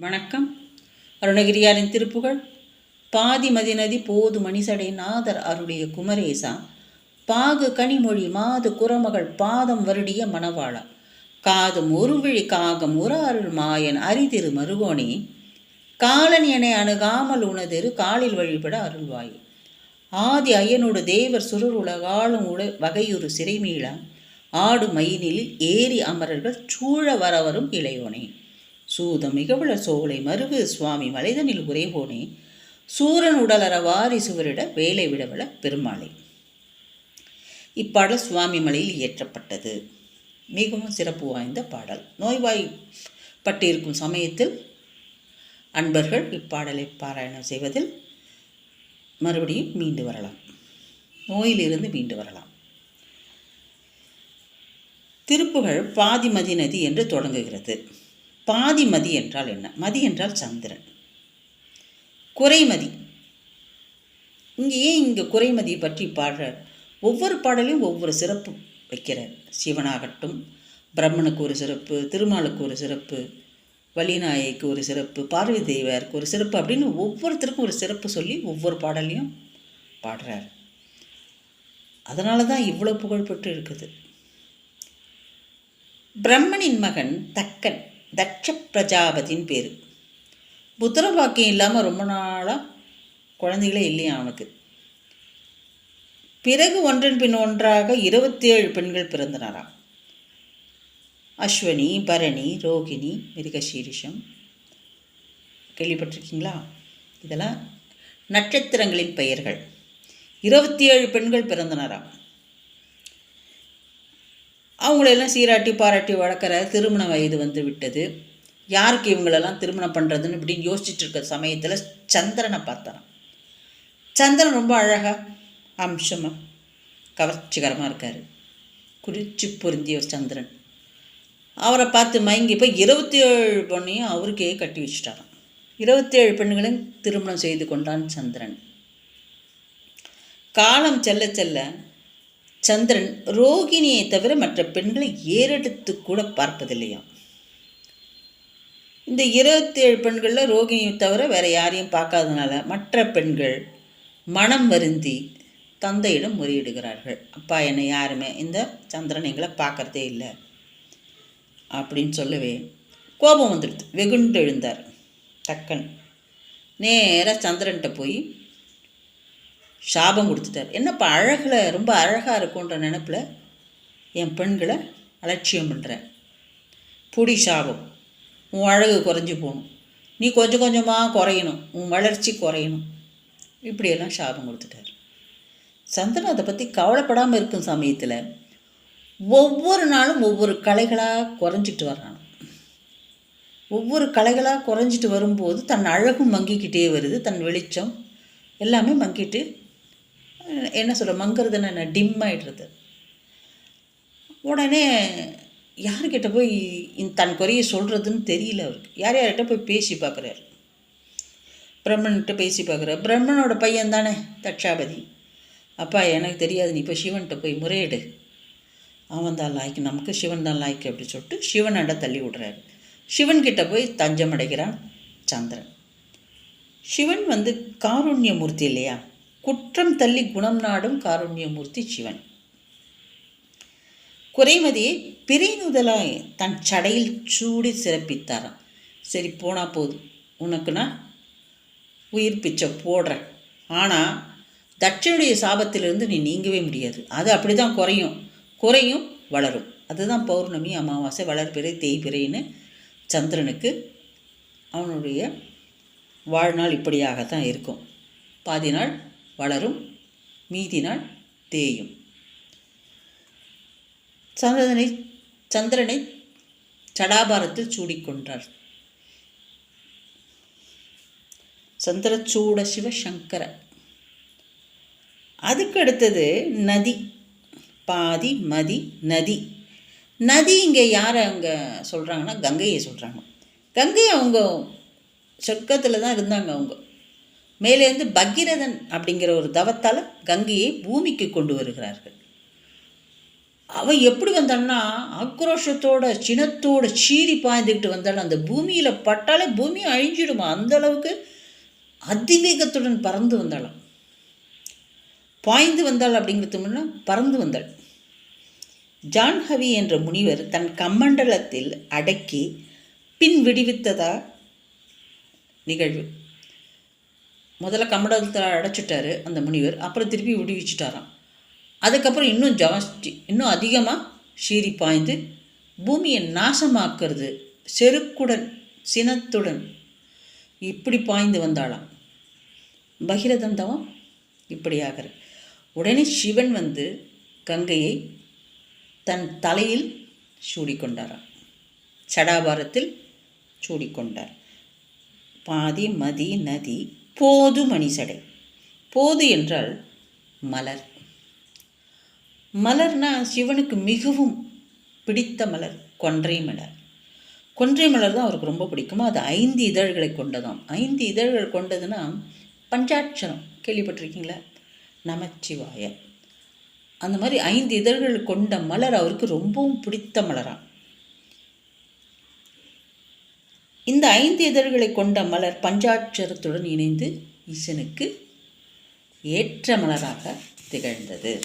வணக்கம். அருணகிரியாரின் திருப்புகழ். பாதி மதிநதி போது மணிசடை நாதர் அருடைய குமரேசா. பாகு கனிமொழி மாது குரமகள் பாதம் வருடிய மணவாளா. காதும் ஒருவிழி காகம் உற அருள் மாயன் அரிதிரு மருகோணே காலன் என அணுகாமல் உனதெரு காலில் வழிபட அருள்வாயு. ஆதி ஐயனோடு தேவர் சுரர் உலகாளும் உட வகையுறு சிறைமீளா. ஆடு மயினில் ஏறி அமரர்கள் சூழ வரவரும் இளையோனே. சூதம் மிகவுள சோலை மருவு சுவாமி மலைதனில் உரைவோனே சூரன் உடலற வாரி சுவரிட வேலை விடவள பெருமாளை. இப்பாடல் சுவாமி மலையில் இயற்றப்பட்டது. மிகவும் சிறப்பு வாய்ந்த பாடல். நோய்வாய்ப்பட்டிருக்கும் சமயத்தில் அன்பர்கள் இப்பாடலை பாராயணம் செய்வதில் மறுபடியும் மீண்டு வரலாம். நோயிலிருந்து மீண்டு வரலாம். திருப்புகழ் பாதிமதி நதி என்று தொடங்குகிறது. பாதிமதி என்றால் என்ன? மதி என்றால் சந்திரன். குறைமதி. இங்கே ஏன் இங்கே குறைமதி பற்றி பாடுற ஒவ்வொரு பாடலையும் ஒவ்வொரு சிறப்பு வைக்கிறார். சிவனாகட்டும் பிரம்மனுக்கு ஒரு சிறப்பு திருமாலுக்கு ஒரு சிறப்பு வள்ளிநாயகிக்கு ஒரு சிறப்பு பார்வதி தேவியாருக்கு ஒரு சிறப்பு அப்படின்னு ஒவ்வொருத்தருக்கும் ஒரு சிறப்பு சொல்லி ஒவ்வொரு பாடலையும் பாடுறார். அதனால தான் இவ்வளோ புகழ்பெற்று இருக்குது. பிரம்மனின் மகன் தக்கன். தட்ச பிரஜாபதியின் பேர். புத்திர பாக்கியம் இல்லாமல் ரொம்ப நாளாக குழந்தைகளே இல்லையா அவனுக்கு. பிறகு ஒன்றன் பின் ஒன்றாக இருபத்தி ஏழு பெண்கள் பிறந்தனாராம். அஸ்வனி பரணி ரோகிணி மிருகசீரிஷம். கேள்விப்பட்டிருக்கீங்களா? இதெல்லாம் நட்சத்திரங்களின் பெயர்கள். இருபத்தி ஏழு பெண்கள் பிறந்தனராம். அவங்களெல்லாம் சீராட்டி பாராட்டி வளர்க்குற திருமண வயது வந்து விட்டது. யாருக்கு இவங்களெல்லாம் திருமணம் பண்ணுறதுன்னு இப்படின்னு யோசிச்சுட்டு இருக்க சமயத்தில் சந்திரனை பார்த்தான் சந்திரன் ரொம்ப அழகாக அம்சமாக கவர்ச்சிகரமாக இருக்கார். குறிச்சி பொருந்திய சந்திரன். அவரை பார்த்து மயங்கி போய் இருபத்தி ஏழு பொண்ணையும் அவருக்கே கட்டி வச்சுட்டாராம். இருபத்தி ஏழு பெண்களையும் திருமணம் செய்து கொண்டான் சந்திரன். காலம் செல்ல செல்ல சந்திரன் ரோகிணியை தவிர மற்ற பெண்களை ஏறெடுத்து கூட பார்ப்பதில்லையாம். இந்த இருபத்தேழு பெண்களில் ரோகிணியை தவிர வேற யாரையும் பார்க்காதனால மற்ற பெண்கள் மனம் வருந்தி தந்தையிடம் முறையிடுகிறார்கள். அப்பா என்னை யாருமே இந்த சந்திரன் எங்களை பார்க்கறதே இல்லை அப்படின்னு சொல்லவே கோபம் வந்துடுது. வெகுண்டு எழுந்தார் தக்கன். நேராக சந்திரன்கிட்ட போய் சாபம் கொடுத்துட்டார். என்னப்பா அழகில் ரொம்ப அழகாக இருக்குன்ற நினப்பில் என் பெண்களை அலட்சியம் பண்ணுறேன் புடி சாபம். உன் அழகு குறைஞ்சி போகணும். நீ கொஞ்சம் கொஞ்சமாக குறையணும். உன் வளர்ச்சி குறையணும். இப்படியெல்லாம் சாபம் கொடுத்துட்டார். சந்திரன் அதை பற்றி கவலைப்படாமல் இருக்கும் சமயத்தில் ஒவ்வொரு நாளும் ஒவ்வொரு கலைகளாக குறைஞ்சிட்டு வர்றான். ஒவ்வொரு கலைகளாக குறைஞ்சிட்டு வரும்போது தன் அழகும் மங்கிக்கிட்டே வருது. தன் வெளிச்சம் எல்லாமே மங்கிட்டு என்ன சொல்கிற மங்கிறதுன்னு என்ன டிம் ஆகிடுறது உடனே யார்கிட்ட போய் தன் குறையை சொல்கிறதுன்னு தெரியல அவருக்கு. யார் யார்கிட்ட போய் பேசி பார்க்குறாரு? பிரம்மன்கிட்ட பேசி பார்க்குறாரு. பிரம்மனோட பையன் தானே தட்சாபதி. அப்பா எனக்கு தெரியாது நீ இப்போ சிவன்கிட்ட போய் முறையிடு. அவன் தான் லாய்க்கு நமக்கு சிவன் தான் லாய்க்கு அப்படி சொல்லிட்டு சிவனண்ட தள்ளி விடுறாரு. சிவன்கிட்ட போய் தஞ்சம் அடைகிறான் சந்திரன். சிவன் வந்து காருண்யமூர்த்தி இல்லையா? குற்றம் தள்ளி குணம் நாடும் காருண்யமூர்த்தி சிவன். குறைமதியை பிரிநுதலாய் தன் சடையில் சூடி சிறப்பித்தாராம். சரி போனால் போதும். உனக்கு நான் உயிர் பிச்சை போடுறேன். ஆனால் தட்சனுடைய சாபத்திலிருந்து நீ நீங்கவே முடியாது. அது அப்படி தான் குறையும். குறையும் வளரும். அதுதான் பௌர்ணமி அமாவாசை வளர்பிறை தேய்பிறைன்னு சந்திரனுக்கு அவனுடைய வாழ்நாள் இப்படியாக தான் இருக்கும். பாதி நாள் வளரும் மீதி நாள் தேயும். சந்திரனை சந்திரனை சடாபாரத்தில் சூடிக்கொண்டார் சந்திரச்சூட சிவசங்கர. அதுக்கு அடுத்தது நதி. பாதி மதி நதி. நதி இங்கே யாரை அங்கே சொல்கிறாங்கன்னா கங்கையை சொல்கிறாங்க கங்கை அவங்க சொர்க்கத்தில் தான் இருந்தாங்க அவங்க. மேலேருந்து பகீரதன் அப்படிங்கிற ஒரு தவத்தால் கங்கையை பூமிக்கு கொண்டு வருகிறார்கள். அவன் எப்படி வந்தான்னா ஆக்ரோஷத்தோட சினத்தோட சீறி பாய்ந்துக்கிட்டு வந்தாலும் அந்த பூமியில் பட்டாலே பூமி அழிஞ்சிடுமா? அந்த அளவுக்கு அதிவேகத்துடன் பறந்து வந்தாளாம். பாய்ந்து வந்தாள் அப்படிங்கிறது முன்னா பறந்து வந்தாள். ஜான்ஹவி என்ற முனிவர் தன் கமண்டலத்தில் அடக்கி பின் விடுவித்ததா நிகழ்வு. முதல்ல கமண்டலத்தில் அடைச்சிட்டாரு அந்த முனிவர். அப்புறம் திருப்பி விடுவிச்சிட்டாராம். அதுக்கப்புறம் இன்னும் ஜவஸ்டி இன்னும் அதிகமாக சீறி பாய்ந்து பூமியை நாசமாக்குறது செருக்குடன் சினத்துடன் இப்படி பாய்ந்து வந்தாளாம். பகிரதன் தவம் இப்படி ஆகிற உடனே சிவன் வந்து கங்கையை தன் தலையில் சூடிக்கொண்டாராம். சடாபாரத்தில் சூடிக்கொண்டார். பாதி மதி நதி போது மணிசடை. போது என்றால் மலர். மலர்னா சிவனுக்கு மிகவும் பிடித்த மலர் கொன்றை மலர். கொன்றை மலர் தான் அவருக்கு ரொம்ப பிடிக்குமா? அது ஐந்து இதழ்களை கொண்டதாம். ஐந்து இதழ்கள் கொண்டதுன்னா பஞ்சாட்சரம். கேள்விப்பட்டிருக்கீங்களா? நமச்சிவாய அந்த மாதிரி ஐந்து இதழ்கள் கொண்ட மலர் அவருக்கு ரொம்பவும் பிடித்த மலராம் இந்த ஐந்து இதழ்களை கொண்ட மலர் பஞ்சாட்சரத்துடன் இணைந்து ஈசனுக்கு ஏற்ற மலராக திகழ்ந்தது.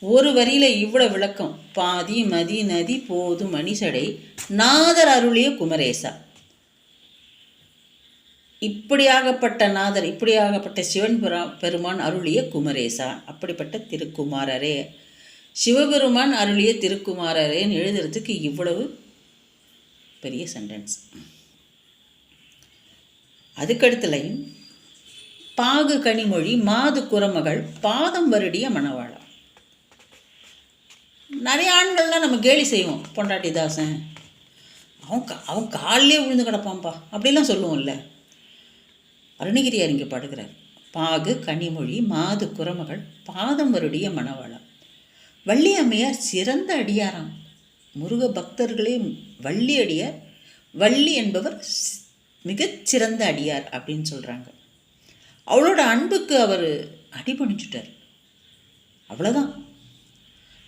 ஒரு வரியில இவ்வளவு விளக்கம். பாதி மதி நதி போது மணிசடை நாதர் அருளிய குமரேசா. இப்படியாகப்பட்ட நாதர் இப்படியாகப்பட்ட சிவன் பெருமான் அருளிய குமரேசா. அப்படிப்பட்ட திருக்குமாரரே. சிவபெருமான் அருளிய திருக்குமாரரேன்னு எழுதுறதுக்கு இவ்வளவு பெரிய சென்டென்ஸ் அதுக்கடுத்துலையும் பாகு கனிமொழி மாது குரமகள் பாதம் வருடிய மணவாளா. நிறைய ஆண்கள்லாம் நம்ம கேலி செய்வோம் பொண்டாட்டி தாசன். அவன் கா அவன் காலிலே விழுந்து கிடப்பான்ப்பா அப்படிலாம் சொல்லுவோம்ல. அருணகிரியார் இங்கே பாடுகிறார். பாகு கனிமொழி மாது குரமகள் பாதம் வருடிய மணவாளா. வள்ளியம்மையார் சிறந்த அடியாராம். முருக பக்தர்களே வள்ளி அடியார் வள்ளி என்பவர் மிகச்சிறந்த அடியார் அப்படின்னு சொல்கிறாங்க அவளோட அன்புக்கு அவர் அடிபணிச்சுட்டார் அவ்வளோதான்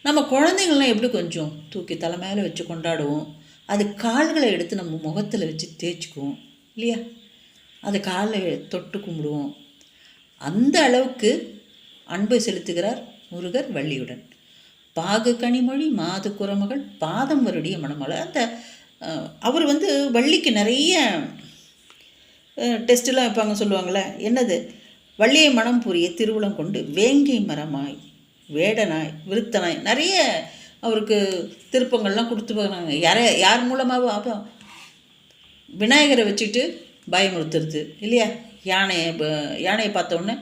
நம்ம குழந்தைங்கள்லாம் எப்படி கொஞ்சம் தூக்கி தலை மேலே வச்சு கொண்டாடுவோம்? அது கால்களை எடுத்து நம்ம முகத்தில் வச்சு தேய்ச்சிக்குவோம் இல்லையா? அது காலை தொட்டு கும்பிடுவோம். அந்த அளவுக்கு அன்பை செலுத்துகிறார் முருகர் வள்ளியுடன். பாகு கனிமொழி மாது குரமகள் பாதம் வருடிய மணமலை அந்த அவர் வந்து வள்ளிக்கு நிறைய டெஸ்ட்டெலாம் வைப்பாங்க சொல்லுவாங்களே என்னது? வள்ளியை மனம் புரிய திருவுளம் கொண்டு வேங்கை மரமாய் வேடனாய் விருத்தனாய் நிறைய அவருக்கு திருப்பங்கள்லாம் கொடுத்து போகிறாங்க யார யார் மூலமாக அப்போ விநாயகரை வச்சுட்டு பயமுறுத்துறது இல்லையா? யானையை ப- யானையை பார்த்தோன்னே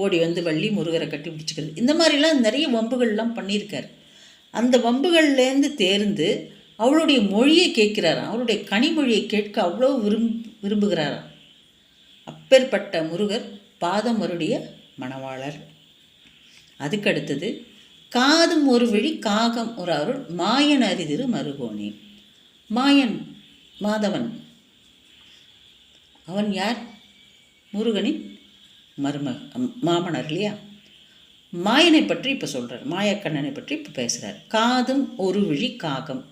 ஓடி வந்து வள்ளி முருகரை கட்டி பிடிச்சிக்கிறது இந்த மாதிரிலாம் நிறைய வம்புகள்லாம் பண்ணியிருக்கார். அந்த வம்புகள்லேருந்து தேர்ந்து அவளுடைய மொழியை கேட்கிறாராம். அவருடைய கனிமொழியை கேட்க அவ்வளோ விரும் விரும்புகிறாராம். அப்பேற்பட்ட முருகர் பாதமருடைய மணவாளர். அதுக்கடுத்தது காதும் ஒரு விழி காகம் ஒரு அருள் மாயன் அரிதிரு மருகோணி மாயன் மாதவன். அவன் யார்? முருகனின் மருமக மாமனார் இல்லையா? மாயனை பற்றி இப்போ சொல்கிறார் மாயக்கண்ணனை பற்றி இப்போ பேசுகிறார் காதும் ஒரு விழி காகம்.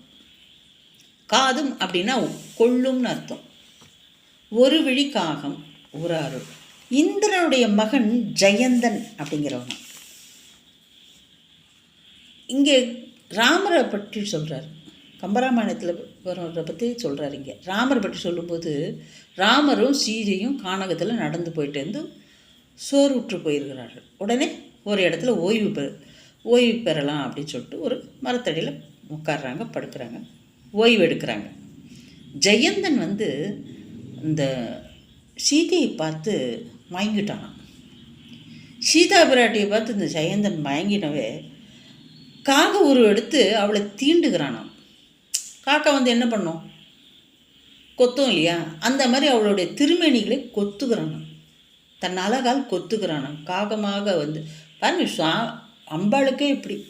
காதும் அப்படின்னா கொள்ளும்னு அர்த்தம். ஒரு விழி காகம் ஒரு அருள். இந்திரனுடைய மகன் ஜெயந்தன் அப்படிங்கிறவன். இங்கே ராமரை பற்றி சொல்கிறார் கம்பராமாயணத்தில் வரவரை பற்றி சொல்கிறார் இங்கே. ராமரை பற்றி சொல்லும்போது ராமரும் சீதையும் கானகத்தில் நடந்து போயிட்டு இருந்து சோர்வுற்று போயிருக்கிறார்கள். உடனே ஒரு இடத்துல ஓய்வு பெற ஓய்வு பெறலாம் அப்படின்னு சொல்லிட்டு ஒரு மரத்தடியில் உட்கார்றாங்க படுக்கிறாங்க ஓய்வு எடுக்கிறாங்க. ஜெயந்தன் வந்து இந்த சீதையை பார்த்து மயங்கிட்டானான் சீதா பிராட்டியை பார்த்து இந்த ஜெயந்தன் மயங்கினவே காக உருவம் எடுத்து அவளை தீண்டுகிறானாம். காக்கா வந்து என்ன பண்ணும்? கொத்தும் இல்லையா? அந்த மாதிரி அவளுடைய திருமேனிகளை கொத்துகிறானாம். தன் அழகால் கொத்துக்கிறானான் காகமாக வந்து பாருங்க சுவா அம்பாளுக்கே இப்படி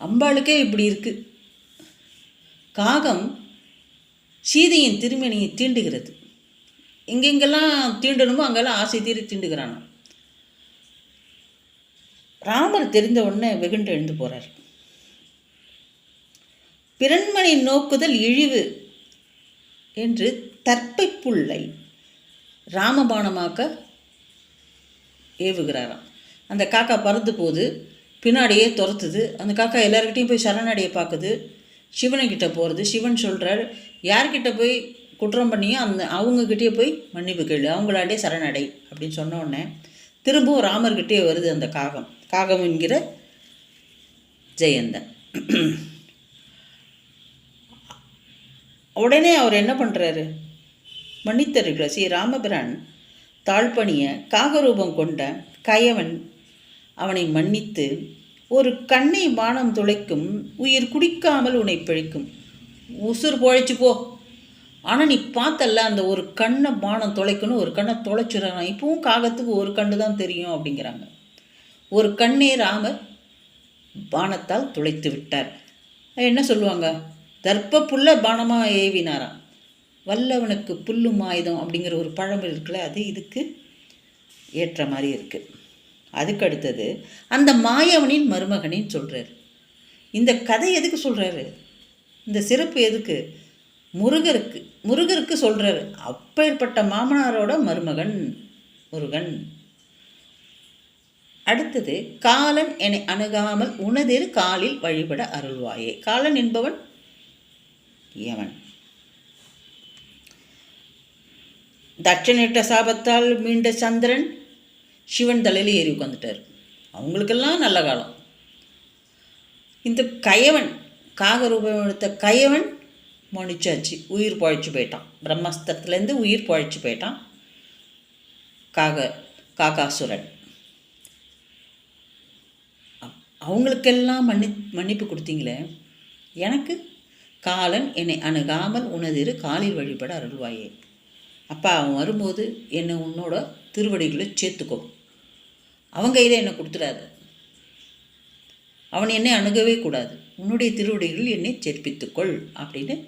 அம்பாளுக்கே இப்படி இருக்குது காகம் சீதையின் திருமணியை தீண்டுகிறது. எங்கெங்கெல்லாம் தீண்டணுமோ அங்கெல்லாம் ஆசை தீரி தீண்டுகிறானாம் ராமர் தெரிந்த உடனே வெகுண்டு எழுந்து போகிறார் பிறன்மனை நோக்குதல் இழிவு என்று தற்பை புல்லை ராமபாணமாக்க ஏவுகிறாராம். அந்த காக்கா பறந்து போகுது பின்னாடியே துரத்துது. அந்த காக்கா எல்லாருக்கிட்டையும் போய் சரணடையை பார்க்குது. சிவனுக்கிட்ட போகிறது சிவன் சொல்கிறார் யார்கிட்ட போய் குற்றம் பண்ணியோ அந்த அவங்கக்கிட்டே போய் மன்னிப்பு கேளு. அவங்களாண்டே சரணடை. அப்படின்னு சொன்ன உடனே திரும்பவும் ராமர்கிட்டே வருது அந்த காகம். காகம் என்கிற ஜெயந்தன். உடனே அவர் என்ன பண்ணுறாரு மன்னித்தருக்கிற ஸ்ரீ ராமபிரான் தாழ்பணிய காகரூபம் கொண்ட கயவன் அவனை மன்னித்து ஒரு கண்ணை பானம் துளைக்கும் உயிர் குடிக்காமல் உன்னை பிழைக்கும். உசுர் பொழைச்சு போ. ஆனால் நீ பார்த்தல்ல அந்த ஒரு கண்ணை பானம் தொலைக்கணும் ஒரு கண்ணை தொலைச்சிடறான் இப்பவும் காகத்துக்கு ஒரு கண்ணு தான் தெரியும் அப்படிங்கிறாங்க. ஒரு கண்ணே ராமர் பானத்தால் துளைத்து விட்டார். என்ன சொல்லுவாங்க? தர்ப்ப புல்ல பானமாக ஏவினாராம். வல்லவனுக்கு புல்லும் ஆயுதம் அப்படிங்கிற ஒரு பழமொழி இருக்குல்ல அது இதுக்கு ஏற்ற மாதிரி இருக்குது அதுக்கு அடுத்தது அந்த மாயவனின் மருமகனின்னு சொல்கிறார் இந்த கதை எதுக்கு சொல்கிறாரு இந்த சிறப்பு எதுக்கு? முருகருக்கு முருகருக்கு சொல்கிறாரு அப்பேற்பட்ட மாமனாரோட மருமகன் முருகன். அடுத்தது காலன் என்னை அணுகாமல் உனதிரு காலில் வழிபட அருள்வாயே. காலன் என்பவன் ஏவன் தட்சணிட்ட சாபத்தால் மீண்ட சந்திரன் சிவன் தலையில் ஏறி உட்காந்துட்டார் அவங்களுக்கெல்லாம் நல்ல காலம். இந்த கயவன் காகரூபம் எடுத்த கயவன் மன்னிச்சாச்சு உயிர் பழைச்சு போயிட்டான். பிரம்மஸ்தத்துலேருந்து உயிர் பழைச்சு போயிட்டான் காக காகாசுரன். அவங்களுக்கெல்லாம் மன்னி மன்னிப்பு கொடுத்தீங்களே. எனக்கு காலன் என்னை அணுகாமல் உனதிரு காலில் வழிபட அருள்வாயே. அப்பா அவன் வரும்போது என்னை உன்னோட திருவடிகளை சேர்த்துக்கோ. அவன் கையில் என்னை கொடுத்துடாத. அவன் என்னை அணுகவே கூடாது. உன்னுடைய திருவடிகளில் என்னை சேர்ப்பித்துக்கொள் அப்படின்னு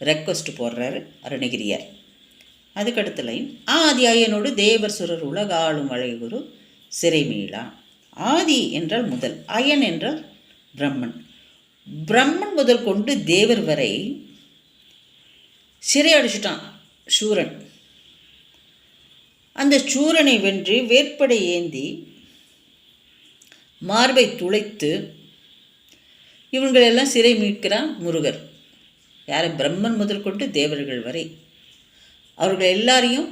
ரெக்வஸ்ட் போடுறாரு அருணகிரியார். அதுக்கடுத்த லைன் ஆதியாயனோடு தேவர் சுரர் உலகாளும் அழகுரு சிறைமீளா. ஆதி என்றால் முதல் அயன் என்றால் பிரம்மன். பிரம்மன் முதல் கொண்டு தேவர் வரை சிறை அடிச்சிட்டான் சூரன். அந்த சூரனை வென்று வேற்படை ஏந்தி மார்பை துளைத்து இவங்களெல்லாம் சிறை மீட்கிறான் முருகர். யாரை பிரம்மன் முதல் கொண்டு தேவர்கள் வரை. அவர்கள் எல்லாரையும்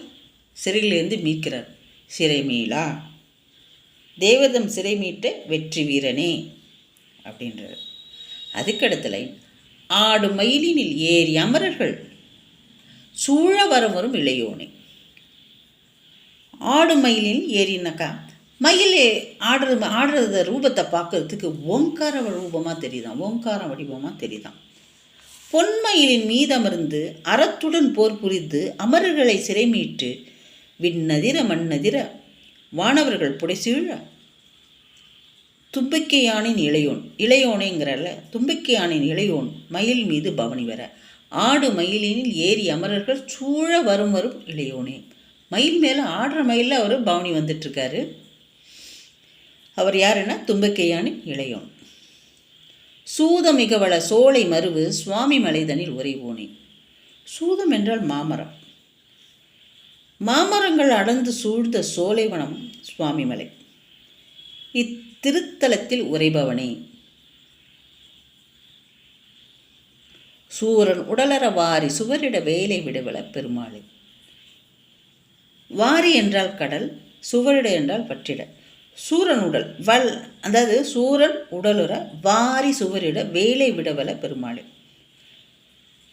சிறையிலேருந்து மீட்கிறார். சிறை மீளா. தேவதம் சிறை மீட்ட வெற்றி வீரனே அப்படின்றார். அதுக்கடுத்தல ஆடு மயிலினில் ஏறி அமரர்கள் சூழ வரம் வரும் இளையோனே. ஆடு மயிலில் ஏறினாக்கா. மயில் ஆடுறது ஆடுறத ரூபத்தை பார்க்கறதுக்கு ஓங்கார ரூபமாக தெரியுதான் ஓங்கார வடிவமாக தெரியுதான் பொன்மயிலின் மீதமர்ந்து அறத்துடன் போர் புரிந்து அமரர்களை சிறை மீட்டு விண்ணதிர மண்ணதிர வானவர்கள் புடைசீழ தும்பிக்கையானின் இளையோன் இளையோனேங்கிறல்ல தும்பிக்கையானின் இளையோன் மயில் மீது பவனி வர. ஆடு மயிலினில் ஏறி அமரர்கள் சூழ வரும் வரும் இளையோனே. மயில் மேலே ஆடுற மயிலில் அவர் பவனி வந்துட்டுருக்காரு அவர் யாருன்னா? தும்பக்கையானி இளையோன். சூதமிகவள சோலை மருவு சுவாமி மலைதனில் உரைவோனே சூதம் என்றால் மாமரம். மாமரங்கள் அடர்ந்து சூழ்ந்த சோலைவனம் சுவாமிமலை இத்திருத்தலத்தில் உரைபவனே சூரன் உடலற வாரி சுவரிட வேலை விடுவல பெருமாளை. வாரி என்றால் கடல் சுவரிட என்றால் பற்றிட. சூரன் உடல் வல் அதாவது சூரன் உடலுற வாரி சுவரிட வேலை விடவல பெருமாளே.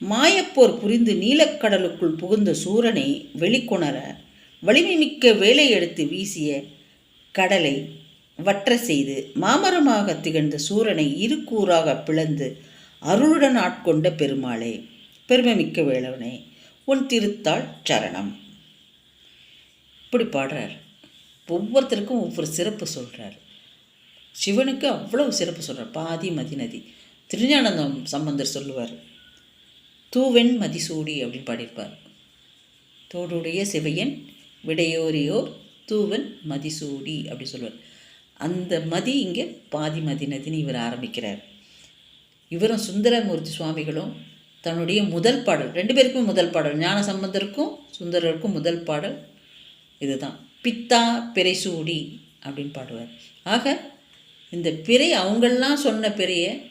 மாயப்போர் புரிந்து நீலக்கடலுக்குள் புகுந்த சூரனை வெளிக்கொணர வலிமை மிக்க வேலை எடுத்து வீசிய கடலை வற்ற செய்து மாமரமாக திகழ்ந்த சூரனை இரு கூறாக பிளந்து அருளுடன் ஆட்கொண்ட பெருமாளே. பெருமை மிக்க வேளவனே உன் திருத்தாள் சரணம். இப்படி பாடுறார். ஒவ்வொருத்தருக்கும் ஒவ்வொரு சிறப்பு சொல்கிறார் சிவனுக்கு அவ்வளோ சிறப்பு சொல்கிறார் பாதி மதிநதி திருஞானந்தம் சம்பந்தர் சொல்லுவார். தூவெண் மதிசூடி அப்படின்னு பாடியிருப்பார். தோடுடைய சிவையன் விடையோரியோர் தூவன் மதிசூடி அப்படி சொல்லுவார். அந்த மதி இங்கே பாதி மதி நதினு இவர் ஆரம்பிக்கிறார். இவரும் சுந்தரமூர்த்தி சுவாமிகளும் தன்னுடைய முதல் பாடல் ரெண்டு பேருக்கும் முதல் பாடல் ஞான சம்பந்தருக்கும் சுந்தரருக்கும் முதல் பாடல் இதுதான். பித்தா பிறைசூடி அப்படின்னு பாடுவார். ஆக இந்த பிறை அவங்கள்லாம் சொன்ன பிறைய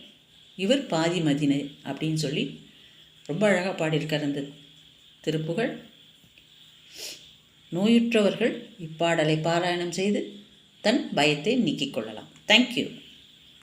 இவர் பாதி மதினை அப்படின்னு சொல்லி ரொம்ப அழகாக பாடியிருக்கார் அந்த திருப்புகழ் நோயுற்றவர்கள் இப்பாடலை பாராயணம் செய்து தன் பயத்தை நீக்கிக் கொள்ளலாம். தேங்க்யூ